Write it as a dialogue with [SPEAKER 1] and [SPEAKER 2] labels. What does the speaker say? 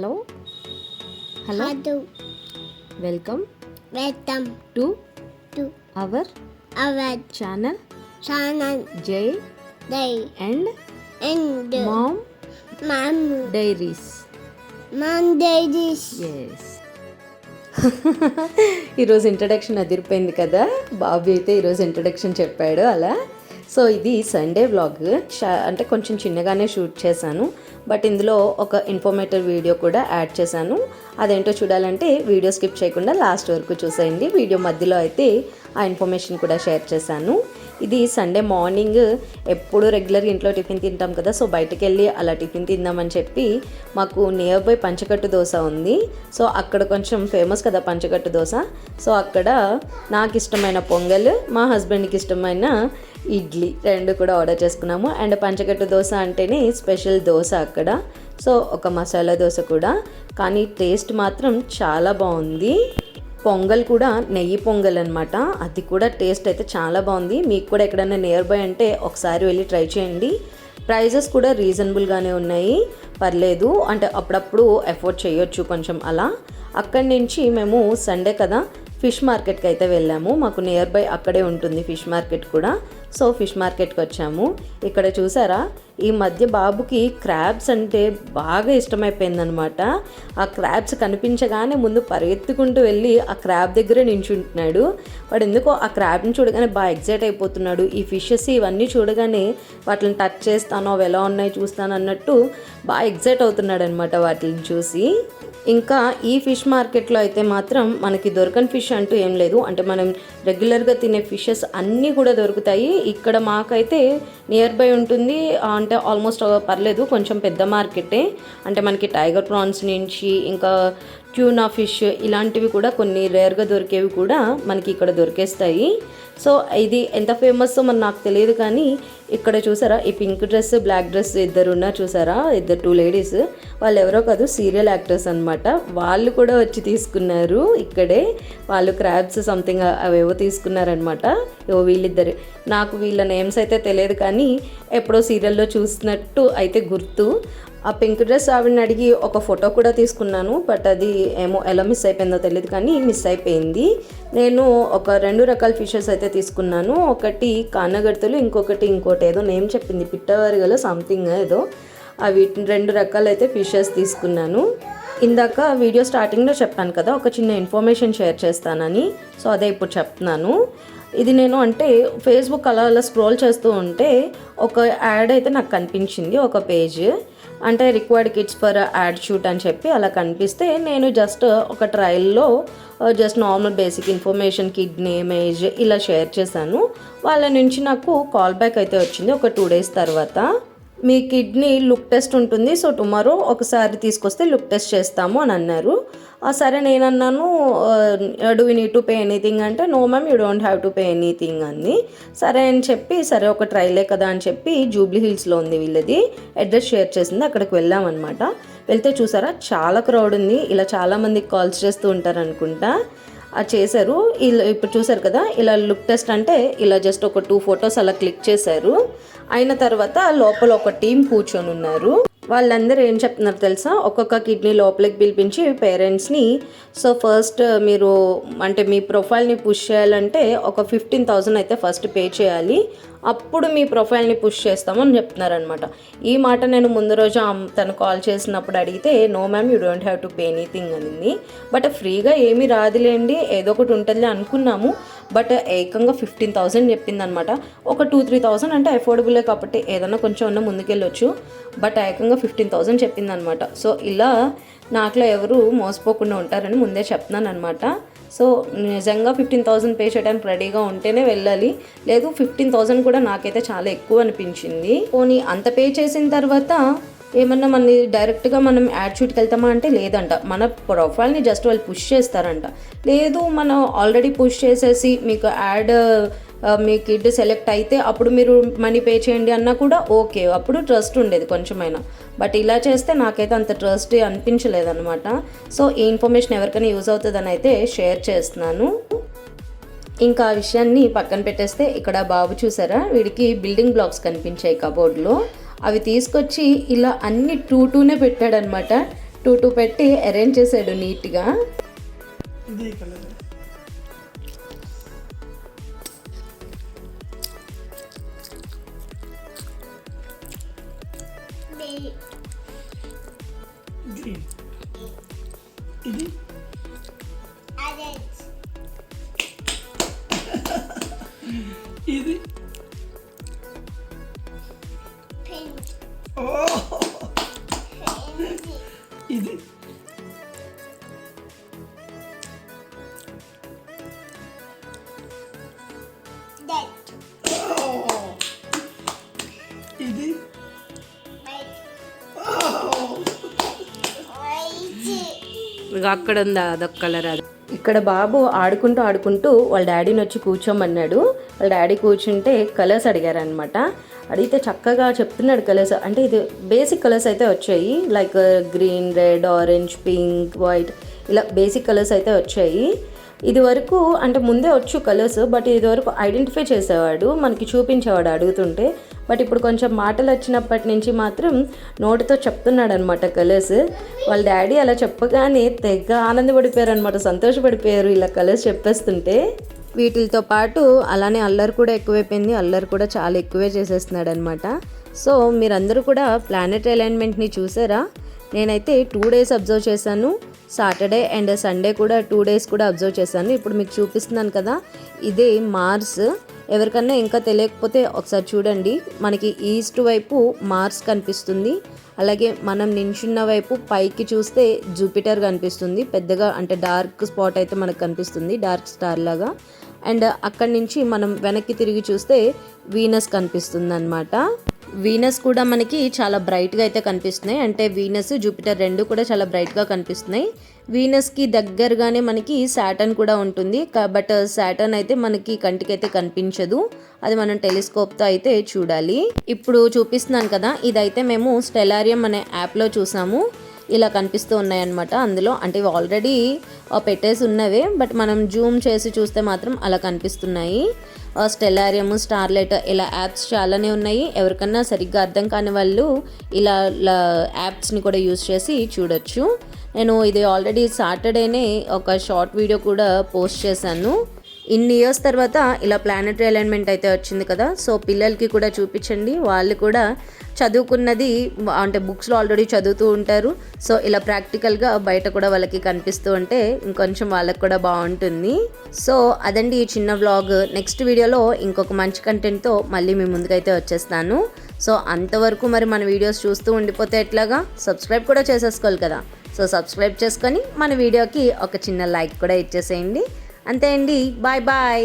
[SPEAKER 1] Hello? Hello. Welcome.
[SPEAKER 2] Welcome
[SPEAKER 1] to
[SPEAKER 2] to
[SPEAKER 1] our
[SPEAKER 2] our
[SPEAKER 1] channel.
[SPEAKER 2] channel
[SPEAKER 1] Jai
[SPEAKER 2] day
[SPEAKER 1] and
[SPEAKER 2] and
[SPEAKER 1] mom
[SPEAKER 2] mom
[SPEAKER 1] diaries.
[SPEAKER 2] Monday this
[SPEAKER 1] ఎస్ ఈరోజు introduction అదిరిపోయింది కదా? బాబు అయితే ఈరోజు introduction చెప్పాడు అలా. సో ఇది సండే వ్లాగ్ అంటే కొంచెం చిన్నగానే షూట్ చేశాను. బట్ ఇందులో ఒక ఇన్ఫర్మేటివ్ వీడియో కూడా యాడ్ చేశాను. అదేంటో చూడాలంటే వీడియో స్కిప్ చేయకుండా లాస్ట్ వరకు చూసేయండి. వీడియో మధ్యలో అయితే ఆ ఇన్ఫర్మేషన్ కూడా షేర్ చేశాను. ఇది సండే మార్నింగ్ ఎప్పుడు రెగ్యులర్గా ఇంట్లో టిఫిన్ తింటాం కదా సో బయటకు వెళ్ళి అలా టిఫిన్ తిందామని చెప్పి మాకు నియర్ బై పంచకట్టు దోశ ఉంది. సో అక్కడ కొంచెం ఫేమస్ కదా పంచకట్టు దోశ. సో అక్కడ నాకు ఇష్టమైన పొంగల్ మా హస్బెండ్కి ఇష్టమైన ఇడ్లీ రెండు కూడా ఆర్డర్ చేసుకున్నాము. అండ్ పంచగట్టు దోశ అంటేనే స్పెషల్ దోశ అక్కడ. సో ఒక మసాలా దోశ కూడా. కానీ టేస్ట్ మాత్రం చాలా బాగుంది. పొంగల్ కూడా నెయ్యి పొంగల్ అనమాట అది కూడా టేస్ట్ అయితే చాలా బాగుంది. మీకు కూడా ఎక్కడైనా నియర్ బై అంటే ఒకసారి వెళ్ళి ట్రై చేయండి. ప్రైజెస్ కూడా రీజనబుల్గానే ఉన్నాయి. పర్లేదు. అంటే అప్పుడప్పుడు ఎఫోర్డ్ చేయొచ్చు కొంచెం అలా. అక్కడి నుంచి మేము సండే కదా ఫిష్ మార్కెట్కి అయితే వెళ్ళాము. మాకు నియర్ బై అక్కడే ఉంటుంది ఫిష్ మార్కెట్ కూడా. సో ఫిష్ మార్కెట్కి వచ్చాము. ఇక్కడ చూసారా? ఈ మధ్య బాబుకి క్రాబ్స్ అంటే బాగా ఇష్టమైపోయిందనమాట ఆ క్రాబ్స్ కనిపించగానే ముందు పరిగెత్తుకుంటూ వెళ్ళి ఆ క్రాబ్ దగ్గరే నించుంటున్నాడు. వాడు ఎందుకో ఆ క్రాబ్ని చూడగానే బాగా ఎగ్జైట్ అయిపోతున్నాడు. ఈ ఫిషెస్ ఇవన్నీ చూడగానే వాటిని టచ్ చేస్తానో అవి ఎలా ఉన్నాయో చూస్తాను అన్నట్టు బాగా ఎగ్జైట్ అవుతున్నాడు అనమాట వాటిని చూసి. ఇంకా ఈ ఫిష్ మార్కెట్లో అయితే మాత్రం మనకి దొరకని ఫిష్ అంటూ ఏం లేదు. అంటే మనం రెగ్యులర్గా తినే ఫిషెస్ అన్నీ కూడా దొరుకుతాయి. ఇక్కడ మాకైతే నియర్ బై ఉంటుంది. అంటే ఆల్మోస్ట్ పర్లేదు. కొంచెం పెద్ద మార్కెటే. అంటే మనకి టైగర్ ప్రాన్స్ నుంచి ఇంకా ట్యూనా ఫిష్ ఇలాంటివి కూడా కొన్ని రేర్గా దొరికేవి కూడా మనకి ఇక్కడ దొరికేస్తాయి. సో ఇది ఎంత ఫేమస్ మన నాకు తెలియదు కానీ ఇక్కడ చూసారా ఈ పింక్ డ్రెస్ బ్లాక్ డ్రెస్ ఇద్దరు ఉన్నారు చూసారా ఇద్దరు టూ లేడీస్ వాళ్ళు ఎవరో కాదు సీరియల్ యాక్టర్స్ అనమాట వాళ్ళు కూడా వచ్చి తీసుకున్నారు ఇక్కడే. వాళ్ళు క్రాబ్స్ సంథింగ్ అవేవో తీసుకున్నారనమాట ఏవో వీళ్ళిద్దరు. నాకు వీళ్ళ నేమ్స్ అయితే తెలియదు కానీ ఎప్పుడో సీరియల్లో చూసినట్టు అయితే గుర్తు. ఆ పింక్ డ్రెస్ ఆవిడని అడిగి ఒక ఫోటో కూడా తీసుకున్నాను బట్ అది ఏమో ఎలా మిస్ అయిపోయిందో తెలియదు కానీ మిస్ అయిపోయింది. నేను ఒక రెండు రకాల ఫిషెస్ అయితే తీసుకున్నాను. ఒకటి కానగడతలు ఇంకొకటి ఇంకోటి ఏదో నేమ్ చెప్పింది పిట్టవరిగలో సంథింగ్ ఏదో. అవి రెండు రకాలైతే ఫిషెస్ తీసుకున్నాను. ఇందాక వీడియో స్టార్టింగ్లో చెప్పాను కదా ఒక చిన్న ఇన్ఫర్మేషన్ షేర్ చేస్తానని. సో అదే ఇప్పుడు చెప్తున్నాను. ఇది నేను అంటే ఫేస్బుక్ అలా అలా స్క్రోల్ చేస్తూ ఉంటే ఒక యాడ్ అయితే నాకు కనిపించింది ఒక పేజ్ అంటే required kits for ad shoot అని చెప్పి అలా కనిపిస్తే నేను జస్ట్ ఒక ట్రయల్లో just normal basic information kid name age ఇలా షేర్ చేశాను. వాళ్ళ నుంచి నాకు కాల్ బ్యాక్ అయితే వచ్చింది ఒక టూ డేస్ తర్వాత. మీ కిడ్నీ లుక్ టెస్ట్ ఉంటుంది సో టుమారో ఒకసారి తీసుకొస్తే లుక్ టెస్ట్ చేస్తాము అని అన్నారు. సరే నేను అన్నాను do we need to pay anything అంటే no ma'am you don't have to pay anything అని సరే అని చెప్పి సరే ఒక ట్రైలే కదా అని చెప్పి జూబ్లీ హిల్స్లో ఉంది వీళ్ళది. అడ్రస్ షేర్ చేసింది. అక్కడికి వెళ్ళామన్నమాట. వెళ్తే చూసారా చాలా క్రౌడ్ ఉంది. ఇలా చాలామందికి కాల్స్ చేస్తూ ఉంటారు అనుకుంటా అది చేశారు. ఇలా ఇప్పుడు చూసారు కదా ఇలా లుక్ టెస్ట్ అంటే ఇలా జస్ట్ ఒక టూ ఫొటోస్ అలా క్లిక్ చేశారు. అయిన తర్వాత లోపల ఒక టీం కూర్చొని ఉన్నారు వాళ్ళందరూ ఏం చెప్తున్నారు తెలుసా? ఒక్కొక్క కిడ్నీ లోపలికి పిలిపించి పేరెంట్స్ని సో ఫస్ట్ మీరు అంటే మీ ప్రొఫైల్ని పుష్ చేయాలంటే ఒక ఫిఫ్టీన్ థౌజండ్ అయితే ఫస్ట్ పే చేయాలి. అప్పుడు మీ ప్రొఫైల్ని పుష్ చేస్తామని చెప్తున్నారనమాట ఈ మాట నేను ముందు రోజు తను కాల్ చేసినప్పుడు అడిగితే no ma'am you don't have to pay anything అనింది. బట్ ఫ్రీగా ఏమీ రాదులేండి ఏదో ఒకటి ఉంటుంది అనుకున్నాము. బట్ ఏకంగా ఫిఫ్టీన్ థౌసండ్ చెప్పింది అనమాట ఒక టూ త్రీ థౌసండ్ అంటే అఫోర్డబులే కాబట్టి ఏదైనా కొంచెం ఉన్న ముందుకెళ్ళొచ్చు. బట్ ఏకంగా ఫిఫ్టీన్ థౌసండ్ చెప్పింది అనమాట సో ఇలా నాకులో ఎవరు మోసపోకుండా ఉంటారని ముందే చెప్తున్నాను అనమాట సో నిజంగా ఫిఫ్టీన్ థౌసండ్ పే చేయడానికి రెడీగా ఉంటేనే వెళ్ళాలి. లేదు ఫిఫ్టీన్ థౌసండ్ కూడా నాకైతే చాలా ఎక్కువ అనిపించింది. పోనీ అంత పే చేసిన తర్వాత ఏమన్నా మన డైరెక్ట్గా మనం యాడ్ షూట్కి వెళ్తామా అంటే లేదంట. మన ప్రొఫైల్ని జస్ట్ వాళ్ళు పుష్ చేస్తారంట. లేదు మనం ఆల్రెడీ పుష్ చేసేసి మీకు యాడ్ మీ కిడ్ సెలెక్ట్ అయితే అప్పుడు మీరు మనీ పే చేయండి అన్నా కూడా ఓకే. అప్పుడు ట్రస్ట్ ఉండేది కొంచెమైనా. బట్ ఇలా చేస్తే నాకైతే అంత ట్రస్ట్ అనిపించలేదన్నమాట. సో ఈ ఇన్ఫర్మేషన్ ఎవరికైనా యూజ్ అవుతుందని అయితే షేర్ చేస్తున్నాను. ఇంకా ఆ విషయాన్ని పక్కన పెట్టేస్తే ఇక్కడ బాబు చూసారా? వీడికి బిల్డింగ్ బ్లాక్స్ కనిపించాయి కబోర్డ్లో. అవి తీసుకొచ్చి ఇలా అన్ని టూ టూనే పెట్టాడనమాట టూ టూ పెట్టి అరేంజ్ చేశాడు నీట్గా.
[SPEAKER 3] ఇదే కలర్ గ్రీన్ ఇది
[SPEAKER 1] ఇంకా అక్కడ ఉందా? అదొక కలర్ అది. ఇక్కడ బాబు ఆడుకుంటూ ఆడుకుంటూ వాళ్ళ డాడీని వచ్చి కూర్చోమన్నాడు. వాళ్ళ డాడీ కూర్చుంటే కలర్స్ అడిగారనమాట అడిగితే చక్కగా చెప్తున్నాడు కలర్స్. అంటే ఇది బేసిక్ కలర్స్ అయితే వచ్చాయి. Like green red orange pink white ఇలా బేసిక్ కలర్స్ అయితే వచ్చాయి. ఇది వరకు అంటే ముందే వచ్చు కలర్స్ బట్ ఇది వరకు ఐడెంటిఫై చేసేవాడు మనకి చూపించేవాడు అడుగుతుంటే. బట్ ఇప్పుడు కొంచెం మాటలు వచ్చినప్పటి నుంచి మాత్రం నోటితో చెప్తున్నాడు అనమాట కలర్స్ వాళ్ళ డాడీ అలా చెప్పగానే తెగ ఆనందపడిపోయారు అనమాట సంతోషపడిపోయారు ఇలా కలర్స్ చెప్పేస్తుంటే. వీటితో పాటు అలానే అల్లరి కూడా ఎక్కువైపోయింది అల్లరి కూడా చాలా ఎక్కువే చేసేస్తున్నాడు అనమాట సో మీరందరూ కూడా ప్లానెట్ అలైన్మెంట్ని చూసారా? నేనైతే టూ డేస్ అబ్జర్వ్ చేశాను. సాటర్డే అండ్ సండే కూడా టూ డేస్ కూడా అబ్జర్వ్ చేశాను. ఇప్పుడు మీకు చూపిస్తున్నాను కదా ఇదే మార్స్ ఎవరికన్నా ఇంకా తెలియకపోతే ఒకసారి చూడండి. మనకి ఈస్ట్ వైపు మార్స్ కనిపిస్తుంది. అలాగే మనం నించున్న వైపు పైకి చూస్తే జూపిటర్ కనిపిస్తుంది. పెద్దగా అంటే డార్క్ స్పాట్ అయితే మనకు కనిపిస్తుంది డార్క్ స్టార్ లాగా. అండ్ అక్కడి నుంచి మనం వెనక్కి తిరిగి చూస్తే వీనస్ కనిపిస్తుంది అనమాట వీనస్ కూడా మనకి చాలా బ్రైట్గా అయితే కనిపిస్తున్నాయి. అంటే వీనస్ జూపిటర్ రెండు కూడా చాలా బ్రైట్గా కనిపిస్తున్నాయి. వీనస్కి దగ్గరగానే మనకి సాటర్న్ కూడా ఉంటుంది. బట్ సాటర్న్ uh, అయితే మనకి కంటికి అయితే కనిపించదు. అది మనం టెలిస్కోప్తో అయితే చూడాలి. ఇప్పుడు చూపిస్తున్నాను కదా ఇదైతే మేము స్టెలారియం అనే యాప్లో చూసాము. ఇలా కనిపిస్తూ ఉన్నాయన్నమాట. అందులో అంటే ఇవి ఆల్రెడీ పెట్టేసి ఉన్నవే బట్ మనం జూమ్ చేసి చూస్తే మాత్రం అలా కనిపిస్తున్నాయి. స్టెలారియము స్టార్లైట్ ఇలా యాప్స్ చాలానే ఉన్నాయి. ఎవరికన్నా సరిగ్గా అర్థం కాని వాళ్ళు ఇలా యాప్స్ని కూడా యూస్ చేసి చూడొచ్చు. నేను ఇది ఆల్రెడీ సాటర్డేనే ఒక షార్ట్ వీడియో కూడా పోస్ట్ చేశాను. ఇన్ని ఇయర్స్ తర్వాత ఇలా ప్లానెటరీ అలైన్మెంట్ అయితే వచ్చింది కదా. సో పిల్లలకి కూడా చూపించండి. వాళ్ళు కూడా చదువుకున్నది అంటే బుక్స్లో ఆల్రెడీ చదువుతూ ఉంటారు. సో ఇలా ప్రాక్టికల్గా బయట కూడా వాళ్ళకి కనిపిస్తూ ఉంటే ఇంకొంచెం వాళ్ళకి కూడా బాగుంటుంది. సో అదండి ఈ చిన్న వ్లాగ్ నెక్స్ట్ వీడియోలో ఇంకొక మంచి కంటెంట్తో మళ్ళీ మీ ముందుకైతే వచ్చేస్తాను. సో అంతవరకు మరి మన వీడియోస్ చూస్తూ ఉండిపోతే ఎట్లాగా? సబ్స్క్రైబ్ కూడా చేసేసుకోవాలి కదా. సో సబ్స్క్రైబ్ చేసుకొని మన వీడియోకి ఒక చిన్న లైక్ కూడా ఇచ్చేసేయండి. అంతే అండి. Bye bye.